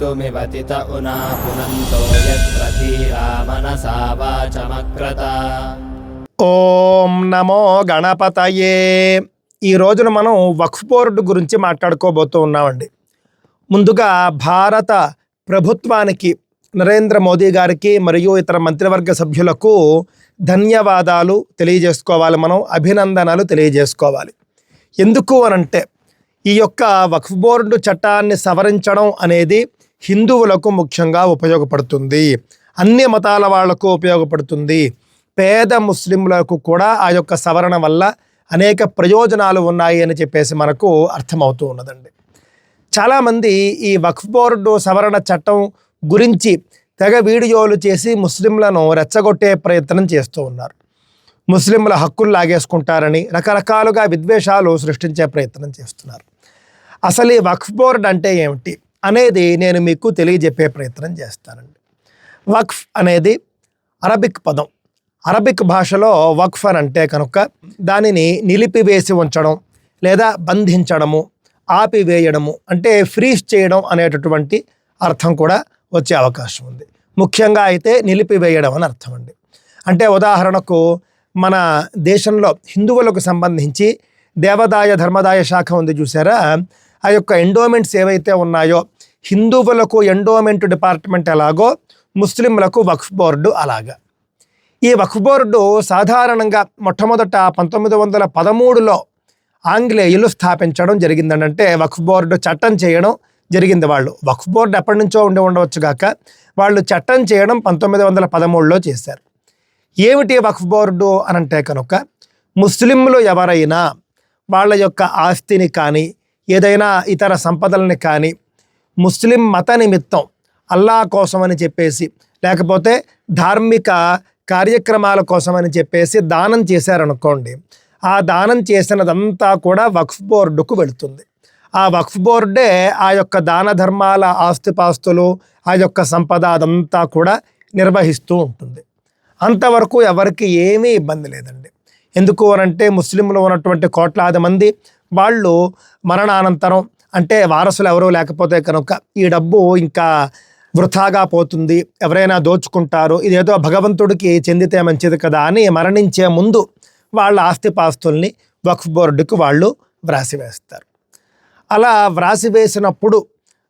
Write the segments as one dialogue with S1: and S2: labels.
S1: कर्तुमिवतित उना पुनन्तो यत्र धीरा मनसा वाचमक्रता
S2: ఓం నమో గణపతయే ఈ రోజున మనం వక్ఫ్ బోర్డు గురించి మాట్లాడుకోబోతూ ఉన్నామండి ముందుగా భారత ప్రభుత్వానికి నరేంద్ర మోదీ గారికి మరియు ఇతర మంత్రివర్గ సభ్యులకు ధన్యవాదాలు తెలియజేసుకోవాలి మనం అభినందనలు తెలియజేసుకోవాలి ఎందుకు అనంటే ఈ యొక్క వక్ఫ్ బోర్డు చట్టాన్ని సవరించడం అనేది హిందువులకు ముఖ్యంగా ఉపయోగపడుతుంది. అన్ని మతాల వాళ్ళకు ఉపయోగపడుతుంది. పేద ముస్లింలకు కూడా ఆ యొక్క సవరణ వల్ల అనేక ప్రయోజనాలు ఉన్నాయి అని చెప్పేసి మనకు అర్థమవుతూ ఉన్నదండి. చాలామంది ఈ వక్ఫ్ బోర్డు సవరణ చట్టం గురించి తెగ వీడియోలు చేసి ముస్లింలను రెచ్చగొట్టే ప్రయత్నం చేస్తూ ఉన్నారు. ముస్లింల హక్కులు లాగేసుకుంటారని రకరకాలుగా విద్వేషాలు సృష్టించే ప్రయత్నం చేస్తున్నారు. అసలు ఈ వక్ఫ్ బోర్డు అంటే ఏమిటి? అనేది నేను మీకు తెలియజెప్పే ప్రయత్నం చేస్తానండి. వక్ఫ్ అనేది అరబిక్ పదం. అరబిక్ భాషలో వక్ఫ్ అని అంటే కనుక దానిని నిలిపివేసి ఉంచడం లేదా బంధించడము ఆపివేయడము అంటే ఫ్రీజ్ చేయడం అనేటటువంటి అర్థం కూడా వచ్చే అవకాశం ఉంది. ముఖ్యంగా అయితే నిలిపివేయడం అని అర్థం అండి. అంటే ఉదాహరణకు మన దేశంలో హిందువులకు సంబంధించి దేవదాయ ధర్మదాయ శాఖ ఉంది చూసారా? ఆ యొక్క ఎండోమెంట్స్ ఏవైతే ఉన్నాయో హిందువులకు ఎండోమెంట్ డిపార్ట్మెంట్ ఎలాగో ముస్లింలకు వక్ఫ్ బోర్డు అలాగా. ఈ వక్ఫ్ బోర్డు సాధారణంగా మొట్టమొదట పంతొమ్మిది వందల పదమూడులో ఆంగ్లేయులు స్థాపించడం జరిగిందంటే వక్ఫ్ బోర్డు చట్టం చేయడం జరిగింది వాళ్ళు. వక్ఫ్ బోర్డు ఎప్పటి నుంచో ఉండి ఉండవచ్చు కాక వాళ్ళు చట్టం చేయడం పంతొమ్మిది వందల పదమూడులో చేశారు. ఏమిటి వక్ఫ్ బోర్డు అనంటే కనుక ముస్లింలు ఎవరైనా వాళ్ళ యొక్క ఆస్తిని కానీ ఏదైనా ఇతర సంపదలని కానీ ముస్లిం మత నిమిత్తం అల్లా కోసం అని చెప్పేసి లేకపోతే ధార్మిక కార్యక్రమాల కోసం అని చెప్పేసి దానం చేశారనుకోండి ఆ దానం చేసినదంతా కూడా వక్ఫ్ బోర్డుకు వెళుతుంది. ఆ వక్ఫ్ బోర్డే ఆ యొక్క దాన ధర్మాల ఆస్తిపాస్తులు ఆ యొక్క సంపద అదంతా కూడా నిర్వహిస్తూ ఉంటుంది. అంతవరకు ఎవరికి ఏమీ ఇబ్బంది లేదండి. ఎందుకు అనంటే ముస్లింలు ఉన్నటువంటి కోట్లాది మంది వాళ్ళు మరణానంతరం అంటే వారసులు ఎవరూ లేకపోతే కనుక ఈ డబ్బు ఇంకా వృథాగా పోతుంది. ఎవరైనా దోచుకుంటారు. ఇదేదో భగవంతుడికి చెందితే మంచిది కదా అని మరణించే ముందు వాళ్ళ ఆస్తిపాస్తుల్ని వక్ఫ్ బోర్డుకు వాళ్ళు వ్రాసివేస్తారు. అలా వ్రాసివేసినప్పుడు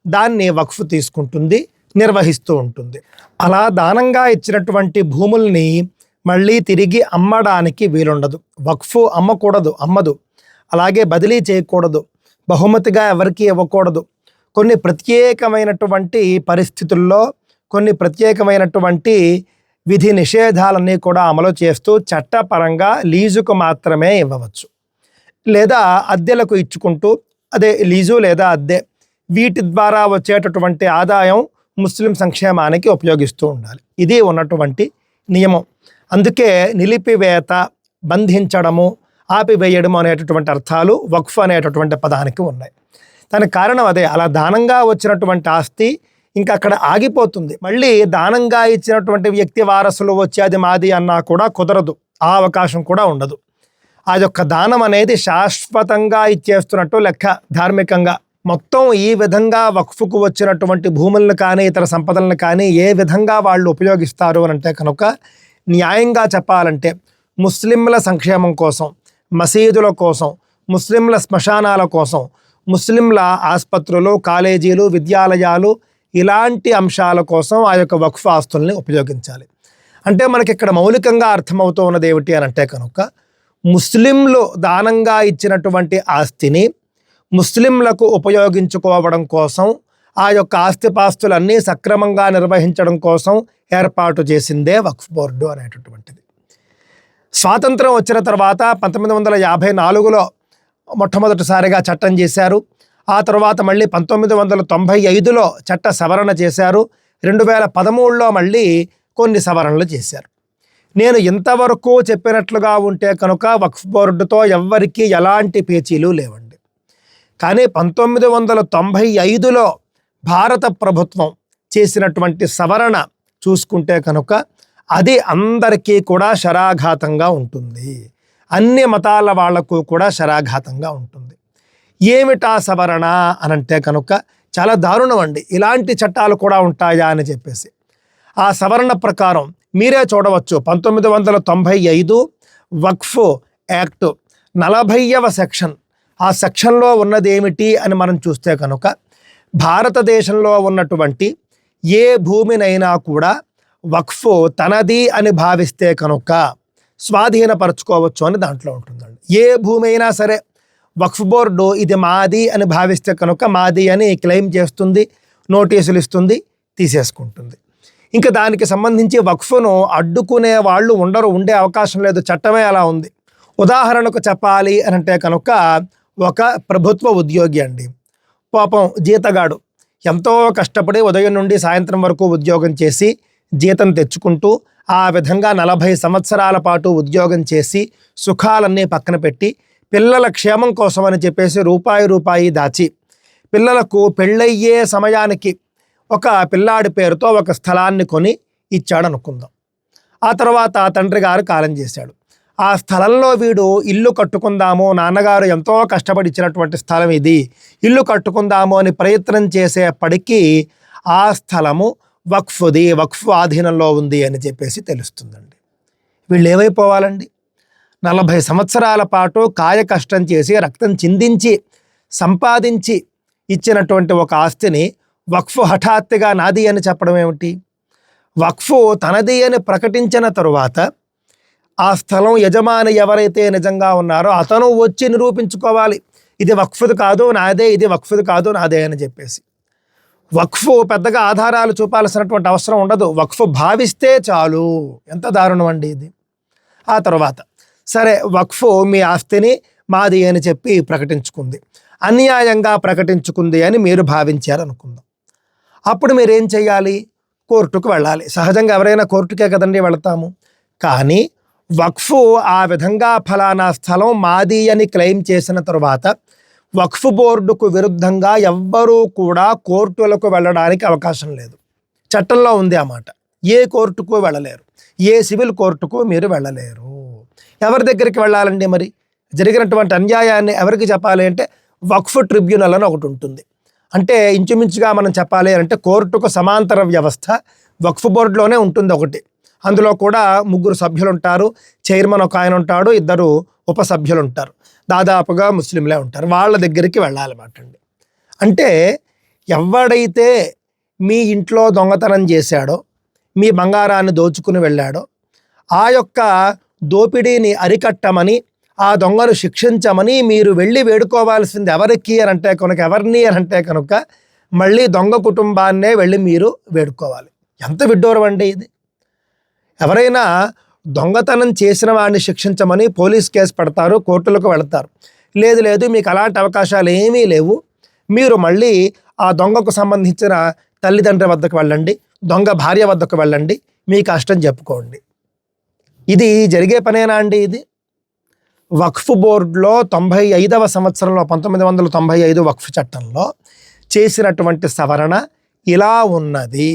S2: దాన్ని వక్ఫ్ తీసుకుంటుంది నిర్వహిస్తూ ఉంటుంది. అలా దానంగా ఇచ్చినటువంటి భూముల్ని మళ్ళీ తిరిగి అమ్మడానికి వీలుండదు. వక్ఫ్ అమ్మకూడదు అమ్మదు. అలాగే బదిలీ చేయకూడదు. బహుమతిగా ఎవరికీ ఇవ్వకూడదు. కొన్ని ప్రత్యేకమైనటువంటి పరిస్థితుల్లో కొన్ని ప్రత్యేకమైనటువంటి విధి నిషేధాలన్నీ కూడా అమలు చేస్తూ చట్టపరంగా లీజుకు మాత్రమే ఇవ్వవచ్చు. లేదా అద్దెలకు ఇచ్చుకుంటూ అదే లీజు లేదా అద్దె వీటి ద్వారా వచ్చేటటువంటి ఆదాయం ముస్లిం సంక్షేమానికి ఉపయోగిస్తూ ఉండాలి. ఇది ఉన్నటువంటి నియమం. అందుకే నిలిపివేత బంధించడము ఆపివేయడం అనేటటువంటి అర్థాలు వక్ఫ్ అనేటటువంటి పదానికి ఉన్నాయి. దానికి కారణం అదే అలా దానంగా వచ్చినటువంటి ఆస్తి ఇంకా అక్కడ ఆగిపోతుంది. మళ్ళీ దానంగా ఇచ్చినటువంటి వ్యక్తి వారసులు వచ్చి అది మాది అన్నా కూడా కుదరదు. ఆ అవకాశం కూడా ఉండదు. ఆ యొక్క దానం అనేది శాశ్వతంగా ఇచ్చేస్తున్నట్టు లెక్క ధార్మికంగా. మొత్తం ఈ విధంగా వక్ఫుకు వచ్చినటువంటి భూములను కానీ ఇతర సంపదలను కానీ ఏ విధంగా వాళ్ళు ఉపయోగిస్తారు అని అంటే కనుక న్యాయంగా చెప్పాలంటే ముస్లింల సంక్షేమం కోసం మసీదుల కోసం ముస్లింల శ్మశానాల కోసం ముస్లింల ఆసుపత్రులు కాలేజీలు విద్యాలయాలు ఇలాంటి అంశాల కోసం ఆ యొక్క వక్ఫ్ ఆస్తుల్ని ఉపయోగించాలి. అంటే మనకి ఇక్కడ మౌలికంగా అర్థమవుతూ ఉన్నది ఏమిటి అని అంటే కనుక ముస్లింలు దానంగా ఇచ్చినటువంటి ఆస్తిని ముస్లింలకు ఉపయోగించుకోవడం కోసం ఆ యొక్క ఆస్తిపాస్తులన్నీ సక్రమంగా నిర్వహించడం కోసం ఏర్పాటు చేసిందే వక్ఫ్ బోర్డు అనేటటువంటిది. స్వాతంత్రం వచ్చిన తర్వాత పంతొమ్మిది వందల యాభై నాలుగులో మొట్టమొదటిసారిగా చట్టం చేశారు. ఆ తర్వాత మళ్ళీ పంతొమ్మిది వందల తొంభై ఐదులో చట్ట సవరణ చేశారు. రెండు వేల పదమూడులో మళ్ళీ కొన్ని సవరణలు చేశారు. నేను ఇంతవరకు చెప్పినట్లుగా ఉంటే కనుక వక్ఫ్ బోర్డుతో ఎవ్వరికీ ఎలాంటి పేచీలు లేవండి. కానీ పంతొమ్మిది వందల తొంభై ఐదులో భారత ప్రభుత్వం చేసినటువంటి సవరణ చూసుకుంటే కనుక అది అందరికీ కూడా శరాఘాతంగా ఉంటుంది. అన్ని మతాల వాళ్ళకు కూడా శరాఘాతంగా ఉంటుంది. ఏమిటా సవరణ అనంటే కనుక చాలా దారుణం అండి ఇలాంటి చట్టాలు కూడా ఉంటాయా అని చెప్పేసి. ఆ సవరణ ప్రకారం మీరే చూడవచ్చు. పంతొమ్మిది వందల తొంభై ఐదు వక్ఫ్ యాక్ట్ నలభైవ సెక్షన్. ఆ సెక్షన్లో ఉన్నది ఏమిటి అని మనం చూస్తే కనుక భారతదేశంలో ఉన్నటువంటి ఏ భూమినైనా కూడా వక్ఫ్ తనది అని భావిస్తే కనుక స్వాధీనపరచుకోవచ్చు అని దాంట్లో ఉంటుందండి. ఏ భూమి అయినా సరే వక్ఫ్ బోర్డు ఇది మాది అని భావిస్తే కనుక మాది అని క్లెయిమ్ చేస్తుంది నోటీసులు ఇస్తుంది తీసేసుకుంటుంది. ఇంకా దానికి సంబంధించి వక్ఫ్ను అడ్డుకునే వాళ్ళు ఉండరు ఉండే అవకాశం లేదు చట్టమే అలా ఉంది. ఉదాహరణకు చెప్పాలి అని అంటే కనుక ఒక ప్రభుత్వ ఉద్యోగి అండి. పాపం జీతగాడు ఎంతో కష్టపడి ఉదయం నుండి సాయంత్రం వరకు ఉద్యోగం చేసి జీతం తెచ్చుకుంటూ ఆ విధంగా నలభై సంవత్సరాల పాటు ఉద్యోగం చేసి సుఖాలన్నీ పక్కన పెట్టి పిల్లల క్షేమం కోసం అని చెప్పేసి రూపాయి రూపాయి దాచి పిల్లలకు పెళ్ళయ్యే సమయానికి ఒక పిల్లాడి పేరుతో ఒక స్థలాన్ని కొని ఇచ్చాడు అనుకుందాం ఆ తర్వాత తండ్రి గారు కాలం చేశాడు. ఆ స్థలంలో వీడు ఇల్లు కట్టుకుందాము నాన్నగారు ఎంతో కష్టపడి ఇచ్చినటువంటి స్థలం ఇది ఇల్లు కట్టుకుందాము అని ప్రయత్నం చేసేప్పటికీ ఆ స్థలము వక్ఫ్ది వక్ఫ్ ఆధీనంలో ఉంది అని చెప్పేసి తెలుస్తుందండి. వీళ్ళు ఏమైపోవాలండి? నలభై సంవత్సరాల పాటు కాయ కష్టం చేసి రక్తం చిందించి సంపాదించి ఇచ్చినటువంటి ఒక ఆస్తిని వక్ఫ్ హఠాత్తుగా నాది అని చెప్పడం ఏమిటి? వక్ఫ్ తనది అని ప్రకటించిన తరువాత ఆ స్థలం యజమాని ఎవరైతే నిజంగా ఉన్నారో అతను వచ్చి నిరూపించుకోవాలి. ఇది వక్ఫ్ది కాదు నాదే ఇది వక్ఫ్ది కాదు నాదే అని చెప్పేసి. వక్ఫ్ పెద్దగా ఆధారాలు చూపాల్సినటువంటి అవసరం ఉండదు. వక్ఫ్ భావిస్తే చాలు. ఎంత దారుణం అండి ఇది. ఆ తర్వాత సరే వక్ఫ్ మీ ఆస్తిని మాది అని చెప్పి ప్రకటించుకుంది. అన్యాయంగా ప్రకటించుకుంది అని మీరు భావించారనుకుందాం. అప్పుడు మీరు ఏం చేయాలి కోర్టుకు వెళ్ళాలి. సహజంగా ఎవరైనా కోర్టుకే కదండి వెళతాము. కానీ వక్ఫ్ ఆ విధంగా ఫలానా స్థలం మాది అని క్లెయిమ్ చేసిన తరువాత వక్ఫ్ బోర్డుకు విరుద్ధంగా ఎవ్వరూ కూడా కోర్టులకు వెళ్ళడానికి అవకాశం లేదు. చట్టంలో ఉంది ఆ మాట. ఏ కోర్టుకు వెళ్ళలేరు. ఏ సివిల్ కోర్టుకు మీరు వెళ్ళలేరు. ఎవరి దగ్గరికి వెళ్ళాలండి మరి? జరిగినటువంటి అన్యాయాన్ని ఎవరికి చెప్పాలి అంటే వక్ఫ్ ట్రిబ్యునల్ అని ఒకటి ఉంటుంది. అంటే ఇంచుమించుగా మనం చెప్పాలి అంటే కోర్టుకు సమాంతర వ్యవస్థ వక్ఫ్ బోర్డులోనే ఉంటుంది ఒకటి. అందులో కూడా ముగ్గురు సభ్యులు ఉంటారు చైర్మన్ ఒక ఆయన ఉంటాడు. ఇద్దరు ఉపసభ్యులు ఉంటారు దాదాపుగా ముస్లింలే ఉంటారు. వాళ్ళ దగ్గరికి వెళ్ళాలన్నమాట అండి అంటే ఎవడైతే మీ ఇంట్లో దొంగతనం చేశాడో మీ బంగారాన్ని దోచుకుని వెళ్ళాడో ఆ యొక్క దోపిడీని అరికట్టమని ఆ దొంగను శిక్షించమని మీరు వెళ్ళి వేడుకోవాల్సింది ఎవరికి అని అంటే కనుక ఎవరిని అని అంటే కనుక మళ్ళీ దొంగ కుటుంబాన్నే వెళ్ళి మీరు వేడుకోవాలి. ఎంత విడ్డూరం అండి ఇది. ఎవరైనా దొంగతనం చేసిన వాడిని శిక్షించమని పోలీస్ కేసు పెడతారు కోర్టులకు వెళతారు. లేదు లేదు మీకు అలాంటి అవకాశాలు ఏమీ లేవు. మీరు మళ్ళీ ఆ దొంగకు సంబంధించిన తల్లిదండ్రుల వద్దకు వెళ్ళండి దొంగ భార్య వద్దకు వెళ్ళండి మీ కష్టం చెప్పుకోండి. ఇది జరిగే పనేనా అండి ఇది? వక్ఫ్ బోర్డులో తొంభై ఐదవ సంవత్సరంలో పంతొమ్మిది వందల తొంభై ఐదు వక్ఫ్ చట్టంలో చేసినటువంటి సవరణ ఇలా ఉన్నది.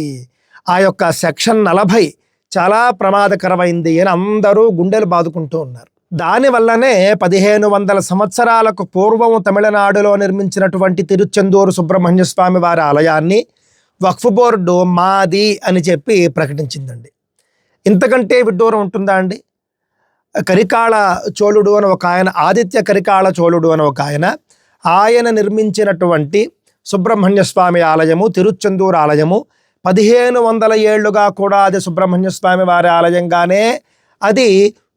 S2: ఆ యొక్క సెక్షన్ నలభై చాలా ప్రమాదకరమైంది అని అందరూ గుండెలు బాదుకుంటూ ఉన్నారు. దానివల్లనే పదిహేను వందల సంవత్సరాలకు పూర్వం తమిళనాడులో నిర్మించినటువంటి తిరుచెందూరు సుబ్రహ్మణ్య స్వామి వారి ఆలయాన్ని వక్ఫ్ బోర్డు మాది అని చెప్పి ప్రకటించిందండి. ఇంతకంటే విడ్డూరం ఉంటుందా అండి? కరికాళ చోళుడు అని ఒక ఆయన ఆదిత్య కరికాళ చోళుడు అని ఒక ఆయన ఆయన నిర్మించినటువంటి సుబ్రహ్మణ్య స్వామి ఆలయము తిరుచెందూరు ఆలయము పదిహేను వందల ఏళ్ళుగా కూడా అది సుబ్రహ్మణ్య స్వామి వారి ఆలయంగానే అది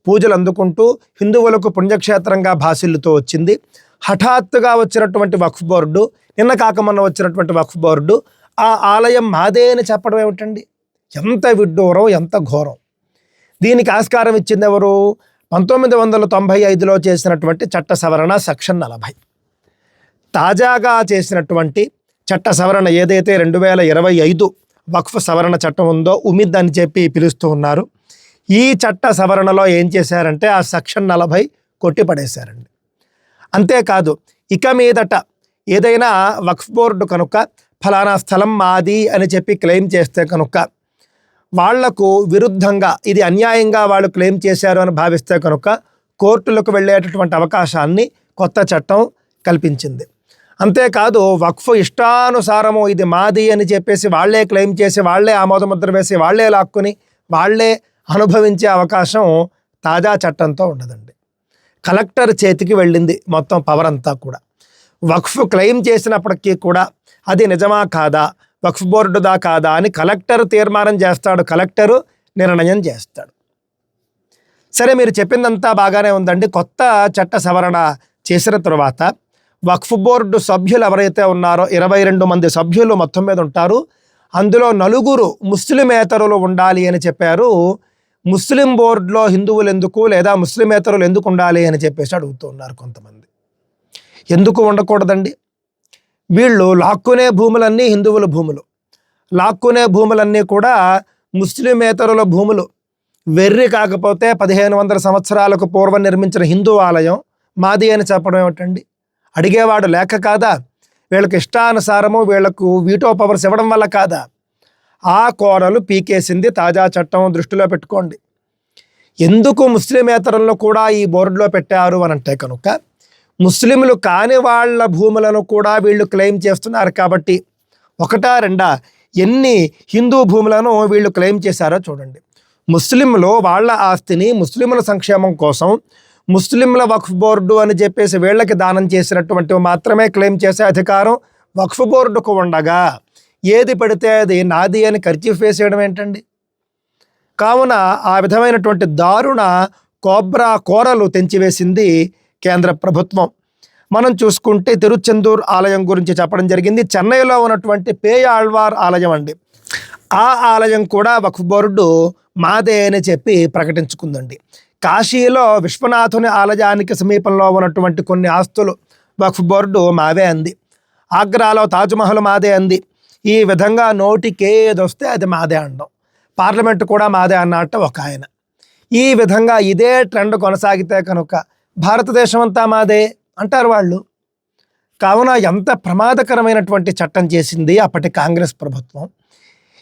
S2: పూజలు అందుకుంటూ హిందువులకు పుణ్యక్షేత్రంగా భాసిల్లుతూ వచ్చింది. హఠాత్తుగా వచ్చినటువంటి వక్ఫ్ బోర్డు నిన్న కాకమన్న వచ్చినటువంటి వక్ఫ్ బోర్డు ఆ ఆలయం మాదే అని చెప్పడం ఏమిటండి? ఎంత విడ్డూరం ఎంత ఘోరం. దీనికి ఆస్కారం ఇచ్చింది ఎవరు? పంతొమ్మిది వందల తొంభై ఐదులో చేసినటువంటి చట్ట సవరణ సెక్షన్ నలభై. తాజాగా చేసినటువంటి చట్ట సవరణ ఏదైతే రెండు వేల ఇరవై ఐదు వక్ఫ్ సవరణ చట్టం ఉందో ఉమిద్ అని చెప్పి పిలుస్తూ ఉన్నారు. ఈ చట్ట సవరణలో ఏం చేశారంటే ఆ సెక్షన్ నలభై కొట్టిపడేశారండి. అంతేకాదు ఇక మీదట ఏదైనా వక్ఫ్ బోర్డు కనుక ఫలానా స్థలం మాది అని చెప్పి క్లెయిమ్ చేస్తే కనుక వాళ్ళకు విరుద్ధంగా ఇది అన్యాయంగా వాళ్ళు క్లెయిమ్ చేశారు అని భావిస్తే కనుక కోర్టులకు వెళ్ళేటటువంటి అవకాశాన్ని కొత్త చట్టం కల్పించింది. అంతేకాదు వక్ఫ్ ఇష్టానుసారము ఇది మాది అని చెప్పేసి వాళ్ళే క్లెయిమ్ చేసి వాళ్ళే ఆమోదముద్ర వేసి వాళ్ళే లాక్కుని వాళ్ళే అనుభవించే అవకాశం తాజా చట్టంతో ఉండదండి. కలెక్టర్ చేతికి వెళ్ళింది మొత్తం పవర్ అంతా కూడా. వక్ఫ్ క్లెయిమ్ చేసినప్పటికీ కూడా అది నిజమా కాదా వక్ఫ్ బోర్డుదా కాదా అని కలెక్టర్ తీర్మానం చేస్తాడు. కలెక్టరు నిర్ణయం చేస్తాడు. సరే మీరు చెప్పిందంతా బాగానే ఉందండి. కొత్త చట్ట సవరణ చేసిన తర్వాత వక్ఫ్ బోర్డు సభ్యులు ఎవరైతే ఉన్నారో ఇరవై రెండు మంది సభ్యులు మొత్తం మీద ఉంటారు. అందులో నలుగురు ముస్లిమేతరులు ఉండాలి అని చెప్పారు. ముస్లిం బోర్డులో హిందువులు ఎందుకు లేదా ముస్లిమేతరులు ఎందుకు ఉండాలి అని చెప్పేసి అడుగుతున్నారు కొంతమంది. ఎందుకు ఉండకూడదండి? వీళ్ళు లాక్కునే భూములన్నీ హిందువుల భూములు. లాక్కునే భూములన్నీ కూడా ముస్లిమేతరుల భూములు. వెర్రి కాకపోతే పదిహేను వందల సంవత్సరాలకు పూర్వం నిర్మించిన హిందూ ఆలయం మాది అని చెప్పడం ఏమిటండి? అడిగేవాడు లేక కాదా? వీళ్ళకి ఇష్టానుసారము వీళ్ళకు వీటో పవర్స్ ఇవ్వడం వల్ల కాదా? ఆ కోరలు పీకేసింది తాజా చట్టం దృష్టిలో పెట్టుకోండి. ఎందుకు ముస్లిమేతరులను కూడా ఈ బోర్డులో పెట్టారు అని అంటే కనుక ముస్లింలు కాని వాళ్ళ భూములను కూడా వీళ్ళు క్లెయిమ్ చేస్తున్నారు కాబట్టి ఒకటా రెండా ఎన్ని హిందూ భూములను వీళ్ళు క్లెయిమ్ చేశారో చూడండి. ముస్లింలు వాళ్ళ ఆస్తిని ముస్లింల సంక్షేమం కోసం ముస్లింల వక్ఫ్ బోర్డు అని చెప్పేసి వీళ్ళకి దానం చేసినటువంటివి మాత్రమే క్లెయిమ్ చేసే అధికారం వక్ఫ్ బోర్డుకు ఉండగా ఏది పడితే అది నాది అని ఖర్చీఫ్ వేసేయడం ఏంటండి? కావున ఆ విధమైనటువంటి దారుణ కోబ్రా కోరలు తెంచివేసింది కేంద్ర ప్రభుత్వం. మనం చూసుకుంటే తిరుచెందూర్ ఆలయం గురించి చెప్పడం జరిగింది. చెన్నైలో ఉన్నటువంటి పేయాళ్వార్ ఆలయం అండి. ఆ ఆలయం కూడా వక్ఫ్ బోర్డు మాదే అని చెప్పి ప్రకటించుకుందండి. కాశీలో విశ్వనాథుని ఆలయానికి సమీపంలో ఉన్నటువంటి కొన్ని ఆస్తులు వక్ఫ్ బోర్డు మావే అంది. ఆగ్రాలో తాజ్మహల్ మాదే అంది. ఈ విధంగా నోటికేదొస్తే వస్తే అది మాదే అనడం పార్లమెంట్ కూడా మాదే అన్నట్టు ఒక ఆయన. ఈ విధంగా ఇదే ట్రెండ్ కొనసాగితే కనుక భారతదేశం అంతా మాదే అంటారు వాళ్ళు. కావున ఎంత ప్రమాదకరమైనటువంటి చట్టం చేసింది అప్పటి కాంగ్రెస్ ప్రభుత్వం.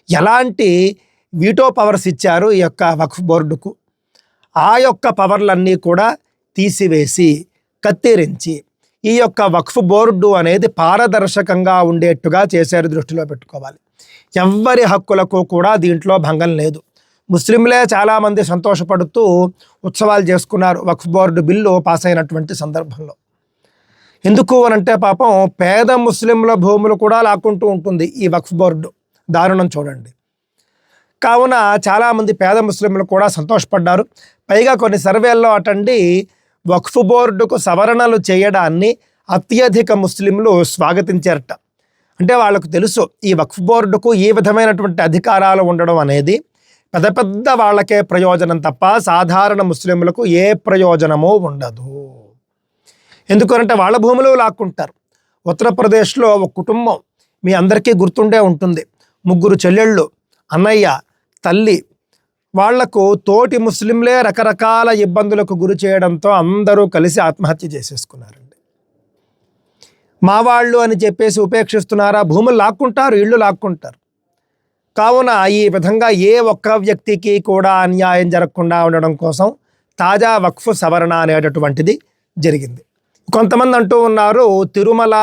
S2: ఎలాంటి వీటో పవర్స్ ఇచ్చారు ఈ యొక్క వక్ఫ్ బోర్డుకు? ఆ యొక్క పవర్లన్నీ కూడా తీసివేసి కత్తిరించి. ఈ యొక్క వక్ఫ్ బోర్డు అనేది పారదర్శకంగా ఉండేట్టుగా చేశారు దృష్టిలో పెట్టుకోవాలి. ఎవ్వరి హక్కులకు కూడా దీంట్లో భంగం లేదు. ముస్లింలే చాలామంది సంతోషపడుతూ ఉత్సవాలు చేసుకున్నారు వక్ఫ్ బోర్డు బిల్లు పాస్ అయినటువంటి సందర్భంలో. ఎందుకు అనంటే పాపం పేద ముస్లింల భూములు కూడా లాక్కుంటూ ఉంటుంది ఈ వక్ఫ్ బోర్డు. దారుణం చూడండి. కావున చాలామంది పేద ముస్లింలు కూడా సంతోషపడ్డారు. పైగా కొన్ని సర్వేల్లో అటండి వక్ఫ్ బోర్డుకు సవరణలు చేయడాన్ని అత్యధిక ముస్లింలు స్వాగతించారట. అంటే వాళ్ళకు తెలుసు ఈ వక్ఫ్ బోర్డుకు ఈ విధమైనటువంటి అధికారాలు ఉండడం అనేది పెద్ద పెద్ద వాళ్ళకే ప్రయోజనం తప్ప సాధారణ ముస్లింలకు ఏ ప్రయోజనమూ ఉండదు. ఎందుకంటే వాళ్ళ భూములు లాక్కుంటారు. ఉత్తరప్రదేశ్లో ఒక కుటుంబం మీ అందరికీ గుర్తుండే ఉంటుంది. ముగ్గురు చెల్లెళ్ళు అన్నయ్య తల్లి వాళ్ళకు తోటి ముస్లింలే రకరకాల ఇబ్బందులకు గురి చేయడంతో అందరూ కలిసి ఆత్మహత్య చేసేసుకున్నారండి. మా వాళ్ళు అని చెప్పేసి ఉపేక్షిస్తున్నారా? భూములు లాక్కుంటారు ఇళ్ళు లాక్కుంటారు. కావున ఈ విధంగా ఏ ఒక్క వ్యక్తికి కూడా అన్యాయం జరగకుండా ఉండడం కోసం తాజా వక్ఫ్ సవరణ అనేటటువంటిది జరిగింది. కొంతమంది అంటూ ఉన్నారు తిరుమల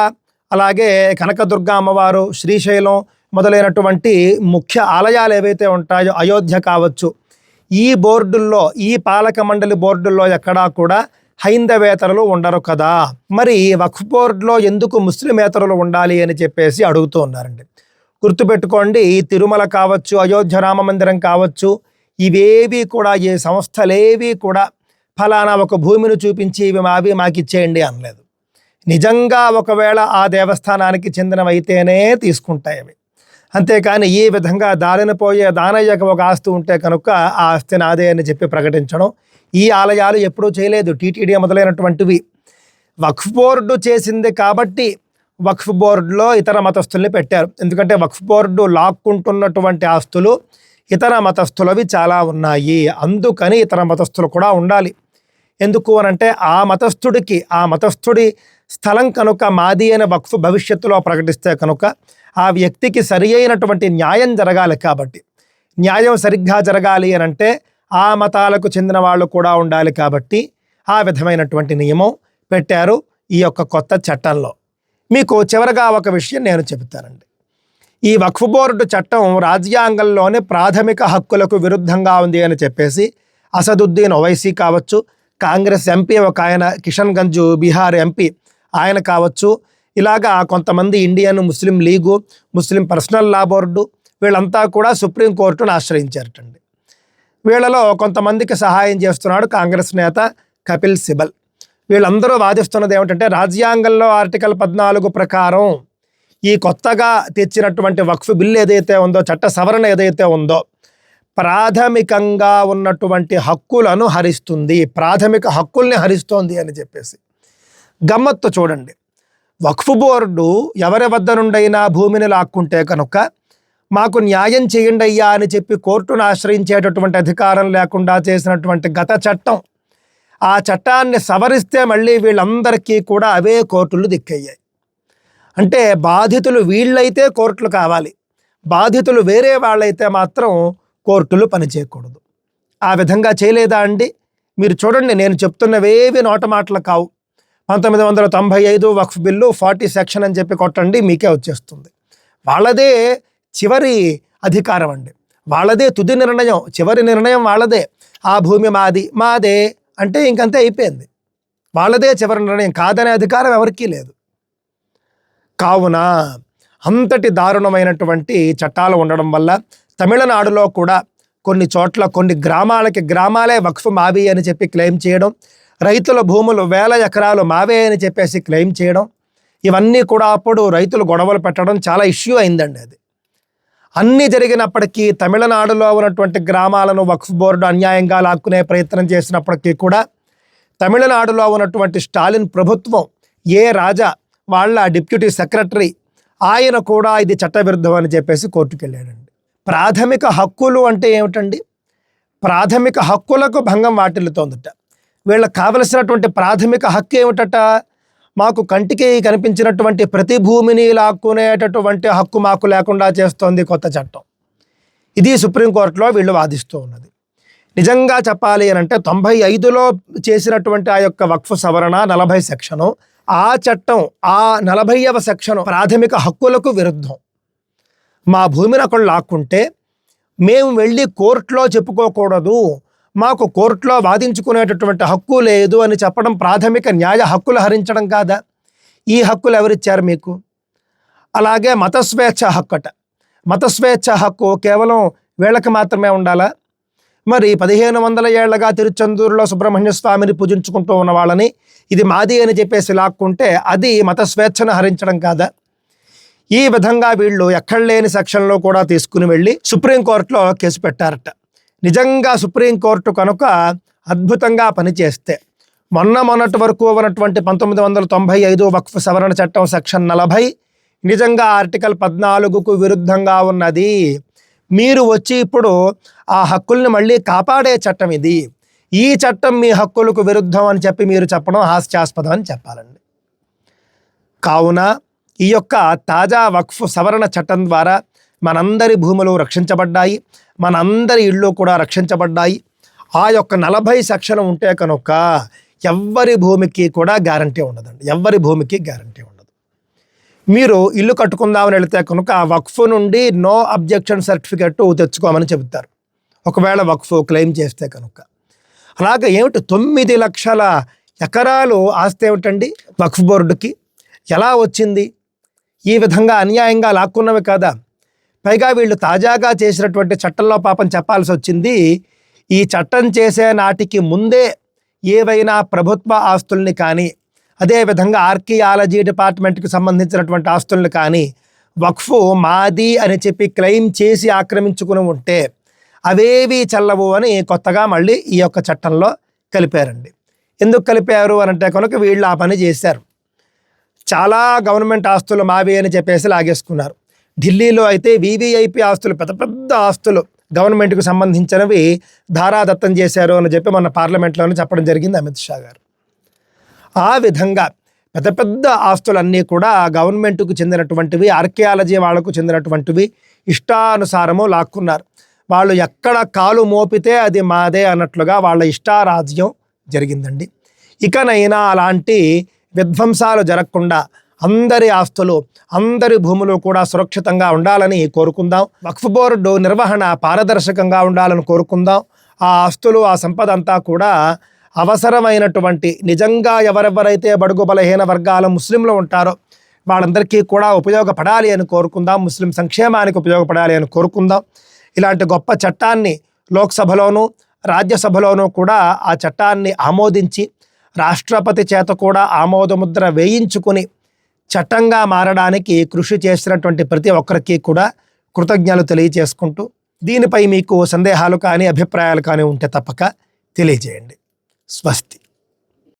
S2: అలాగే కనకదుర్గ అమ్మవారు శ్రీశైలం మొదలైనటువంటి ముఖ్య ఆలయాలు ఏవైతే ఉంటాయో అయోధ్య కావచ్చు ఈ బోర్డుల్లో ఈ పాలక మండలి బోర్డుల్లో ఎక్కడా కూడా హైందవేతరులు ఉండరు కదా. మరి వక్ఫ్ బోర్డులో ఎందుకు ముస్లిమేతరులు ఉండాలి అని చెప్పేసి అడుగుతూ ఉన్నారండి. గుర్తుపెట్టుకోండి తిరుమల కావచ్చు అయోధ్య రామ మందిరం కావచ్చు ఇవేవి కూడా ఏ సంస్థలేవి కూడా ఫలానా ఒక భూమిని చూపించి ఇవి మావి మాకు ఇచ్చేయండి అనలేదు. నిజంగా ఒకవేళ ఆ దేవస్థానానికి చెందినవైతేనే తీసుకుంటాయి అవి. అంతేకాని ఈ విధంగా దారిన పోయే దానయ్యకు ఒక ఆస్తి ఉంటే కనుక ఆ ఆస్తి నాదే అని చెప్పి ప్రకటించడం. ఈ ఆలయాలు ఎప్పుడూ చేయలేదు. టీటీడీ మొదలైనటువంటివి. వక్ఫ్ బోర్డు చేసింది కాబట్టి వక్ఫ్ బోర్డులో ఇతర మతస్థుల్ని పెట్టారు. ఎందుకంటే వక్ఫ్ బోర్డు లాక్కుంటున్నటువంటి ఆస్తులు ఇతర మతస్థులవి చాలా ఉన్నాయి. అందుకని ఇతర మతస్థులు కూడా ఉండాలి. ఎందుకు అనంటే ఆ మతస్థుడికి ఆ మతస్థుడి స్థలం కనుక మాది అనే వక్ఫ్ భవిష్యత్తులో ప్రకటిస్తే కనుక ఆ వ్యక్తికి సరి అయినటువంటి న్యాయం జరగాలి కాబట్టి. న్యాయం సరిగ్గా జరగాలి అని అంటే ఆ మతాలకు చెందిన వాళ్ళు కూడా ఉండాలి కాబట్టి ఆ విధమైనటువంటి నియమం పెట్టారు ఈ యొక్క కొత్త చట్టంలో. మీకు చివరగా ఒక విషయం నేను చెబుతానండి. ఈ వక్ఫ్ బోర్డు చట్టం రాజ్యాంగంలోనే ప్రాథమిక హక్కులకు విరుద్ధంగా ఉంది అని చెప్పేసి అసదుద్దీన్ ఓవైసీ కావచ్చు కాంగ్రెస్ ఎంపీ ఒక ఆయన కిషన్ గంజు బీహార్ ఎంపీ ఆయన కావచ్చు ఇలాగా కొంతమంది Indian Muslim league Muslim personal law board వీళ్ళంతా కూడా సుప్రీంకోర్టును ఆశ్రయించారటండి. వీళ్ళలో కొంతమందికి సహాయం చేస్తున్నాడు కాంగ్రెస్ నేత కపిల్ సిబల్. వీళ్ళందరూ వాదిస్తున్నది ఏమిటంటే రాజ్యాంగంలో ఆర్టికల్ పద్నాలుగు ప్రకారం ఈ కొత్తగా తెచ్చినటువంటి వక్ఫ్ బిల్ ఏదైతే ఉందో చట్ట సవరణ ఏదైతే ఉందో ప్రాథమికంగా ఉన్నటువంటి హక్కులను హరిస్తుంది ప్రాథమిక హక్కుల్ని హరిస్తోంది అని చెప్పేసి. గమ్మత్తు చూడండి. వక్ఫ్ బోర్డు ఎవరి వద్ద నుండైనా భూమిని లాక్కుంటే కనుక మాకు న్యాయం చేయండి అయ్యా అని చెప్పి కోర్టును ఆశ్రయించేటటువంటి అధికారం లేకుండా చేసినటువంటి గత చట్టం. ఆ చట్టాన్ని సవరిస్తే మళ్ళీ వీళ్ళందరికీ కూడా అవే కోర్టులు దిక్కయ్యాయి. అంటే బాధితులు వీళ్ళైతే కోర్టులు కావాలి. బాధితులు వేరే వాళ్ళైతే మాత్రం కోర్టులు పనిచేయకూడదు ఆ విధంగా చేయలేదా అండి? మీరు చూడండి నేను చెప్తున్నవేవి నోట మాటలు కావు. పంతొమ్మిది వందల తొంభై ఐదు వక్ఫ్ బిల్లు ఫార్టీ సెక్షన్ అని చెప్పి కొట్టండి మీకే వచ్చేస్తుంది. వాళ్ళదే చివరి అధికారం అండి. వాళ్ళదే తుది నిర్ణయం చివరి నిర్ణయం వాళ్ళదే. ఆ భూమి మాది మాదే అంటే ఇంకంతే అయిపోయింది. వాళ్ళదే చివరి నిర్ణయం కాదనే అధికారం ఎవరికీ లేదు. కావున అంతటి దారుణమైనటువంటి చట్టాలు ఉండడం వల్ల తమిళనాడులో కూడా కొన్ని చోట్ల కొన్ని గ్రామాలకి గ్రామాలే వక్ఫ్ మావి అని చెప్పి క్లెయిమ్ చేయడం రైతుల భూములు వేల ఎకరాలు మావే అని చెప్పేసి క్లెయిమ్ చేయడం ఇవన్నీ కూడా అప్పుడు రైతులు గొడవలు పెట్టడం చాలా ఇష్యూ అయిందండి అది. అన్నీ జరిగినప్పటికీ తమిళనాడులో ఉన్నటువంటి గ్రామాలను వక్ఫ్ బోర్డు అన్యాయంగా లాక్కునే ప్రయత్నం చేసినప్పటికీ కూడా తమిళనాడులో ఉన్నటువంటి స్టాలిన్ ప్రభుత్వం ఏ రాజా వాళ్ళ డిప్యూటీ సెక్రటరీ ఆయన కూడా ఇది చట్టవిరుద్ధం అని చెప్పేసి కోర్టుకు వెళ్ళాడండి ప్రాథమిక హక్కులు అంటే ఏమిటండి? ప్రాథమిక హక్కులకు భంగం వాటిల్లుతోందట. వీళ్ళకి కావలసినటువంటి ప్రాథమిక హక్కు ఏమిటట? మాకు కంటికి కనిపించినటువంటి ప్రతి భూమిని లాక్కునేటటువంటి హక్కు మాకు లేకుండా చేస్తోంది కొత్త చట్టం. ఇది సుప్రీంకోర్టులో వీళ్ళు వాదిస్తూ ఉన్నది. నిజంగా చెప్పాలి అని అంటే తొంభై ఐదులో చేసినటువంటి ఆ యొక్క వక్ఫ్ సవరణ నలభై సెక్షను ఆ చట్టం ఆ నలభైవ సెక్షను ప్రాథమిక హక్కులకు విరుద్ధం. మా భూమిని ఒకళ్ళు లాక్కుంటే మేము వెళ్ళి కోర్టులో చెప్పుకోకూడదు. మాకు కోర్టులో వాదించుకునేటటువంటి హక్కు లేదు అని చెప్పడం ప్రాథమిక న్యాయ హక్కులు హరించడం కాదా? ఈ హక్కులు ఎవరిచ్చారు మీకు? అలాగే మతస్వేచ్ఛ హక్కు అట మతస్వేచ్ఛ హక్కు కేవలం వీళ్ళకి మాత్రమే ఉండాలా? మరి పదిహేను వందల ఏళ్ళగా తిరుచందూరులో సుబ్రహ్మణ్య స్వామిని పూజించుకుంటూ ఉన్న వాళ్ళని ఇది మాది అని చెప్పేసి లాక్కుంటే అది మత స్వేచ్ఛను హరించడం కాదా? ఈ విధంగా వీళ్ళు ఎక్కడ లేని సెక్షన్లో కూడా తీసుకుని వెళ్ళి సుప్రీంకోర్టులో కేసు పెట్టారట. నిజంగా సుప్రీంకోర్టు కనుక అద్భుతంగా పనిచేస్తే మొన్న మొన్నటి వరకు ఉన్నటువంటి పంతొమ్మిది వందల తొంభై ఐదు వక్ఫ్ సవరణ చట్టం సెక్షన్ నలభై నిజంగా ఆర్టికల్ పద్నాలుగుకు విరుద్ధంగా ఉన్నది. మీరు వచ్చి ఇప్పుడు ఆ హక్కుల్ని మళ్ళీ కాపాడే చట్టం ఇది. ఈ చట్టం మీ హక్కులకు విరుద్ధం అని చెప్పి మీరు చెప్పడం హాస్యాస్పదం అని చెప్పాలండి. కావున ఈ యొక్క తాజా వక్ఫ్ సవరణ చట్టం ద్వారా మనందరి భూములు రక్షించబడ్డాయి మనందరి ఇళ్ళు కూడా రక్షించబడ్డాయి. ఆ యొక్క నలభై సెక్షన్ ఉంటే కనుక ఎవ్వరి భూమికి కూడా గ్యారంటీ ఉండదండి. ఎవ్వరి భూమికి గ్యారంటీ ఉండదు. మీరు ఇల్లు కట్టుకుందామని వెళితే కనుక ఆ వక్ఫ్ నుండి నో అబ్జెక్షన్ సర్టిఫికెట్ తెచ్చుకోమని చెబుతారు. ఒకవేళ వక్ఫ్ క్లెయిమ్ చేస్తే కనుక. అలాగే ఏమిటి? తొమ్మిది లక్షల ఎకరాలు ఆస్తి ఏమిటండి? వక్ఫ్ బోర్డుకి. ఎలా వచ్చింది? ఈ విధంగా అన్యాయంగా లాక్కున్నవి కాదా? పైగా వీళ్ళు తాజాగా చేసినటువంటి చట్టంలో పాపం చెప్పాల్సి వచ్చింది ఈ చట్టం చేసే నాటికి ముందే ఏవైనా ప్రభుత్వ ఆస్తుల్ని కానీ అదేవిధంగా ఆర్కియాలజీ డిపార్ట్మెంట్కి సంబంధించినటువంటి ఆస్తుల్ని కానీ వక్ఫ్ మాది అని చెప్పి క్లెయిమ్ చేసి ఆక్రమించుకుని ఉంటే అవేవి చల్లవు అని కొత్తగా మళ్ళీ ఈ యొక్క చట్టంలో కలిపారండి. ఎందుకు కలిపారు అని అంటే కనుక వీళ్ళు ఆ పని చేశారు. చాలా గవర్నమెంట్ ఆస్తులు మావి అని చెప్పేసి లాగేసుకున్నారు. ఢిల్లీలో అయితే వివిఐపి ఆస్తులు పెద్ద పెద్ద ఆస్తులు గవర్నమెంట్కు సంబంధించినవి ధారాదత్తం చేశారు అని చెప్పి మన పార్లమెంట్లోనే చెప్పడం జరిగింది అమిత్ షా గారు. ఆ విధంగా పెద్ద పెద్ద ఆస్తులన్నీ కూడా గవర్నమెంట్కు చెందినటువంటివి ఆర్కియాలజీ వాళ్ళకు చెందినటువంటివి ఇష్టానుసారము లాక్కున్నారు. వాళ్ళు ఎక్కడ కాలు మోపితే అది మాదే అన్నట్లుగా వాళ్ళ ఇష్టారాజ్యం జరిగిందండి. ఇకనైనా అలాంటి విధ్వంసాలు జరగకుండా అందరి ఆస్తులు అందరి భూములు కూడా సురక్షితంగా ఉండాలని కోరుకుందాం. వక్ఫ్ బోర్డు నిర్వహణ పారదర్శకంగా ఉండాలని కోరుకుందాం. ఆ ఆస్తులు ఆ సంపద అంతా కూడా అవసరమైనటువంటి నిజంగా ఎవరెవరైతే బడుగు బలహీన వర్గాల ముస్లింలు ఉంటారో వాళ్ళందరికీ కూడా ఉపయోగపడాలి అని కోరుకుందాం. ముస్లిం సంక్షేమానికి ఉపయోగపడాలి అని కోరుకుందాం. ఇలాంటి గొప్ప చట్టాన్ని లోక్సభలోనూ రాజ్యసభలోనూ కూడా ఆ చట్టాన్ని ఆమోదించి రాష్ట్రపతి చేత కూడా ఆమోదముద్ర వేయించుకుని చట్టంగా మారడానికి కృషి చేసినటువంటి ప్రతి ఒక్కరికి కూడా కృతజ్ఞతలు తెలియజేసుకుంటూ దీనిపై మీకు సందేహాలు కానీ అభిప్రాయాలు కానీ ఉంటే తప్పక తెలియజేయండి. స్వస్తి.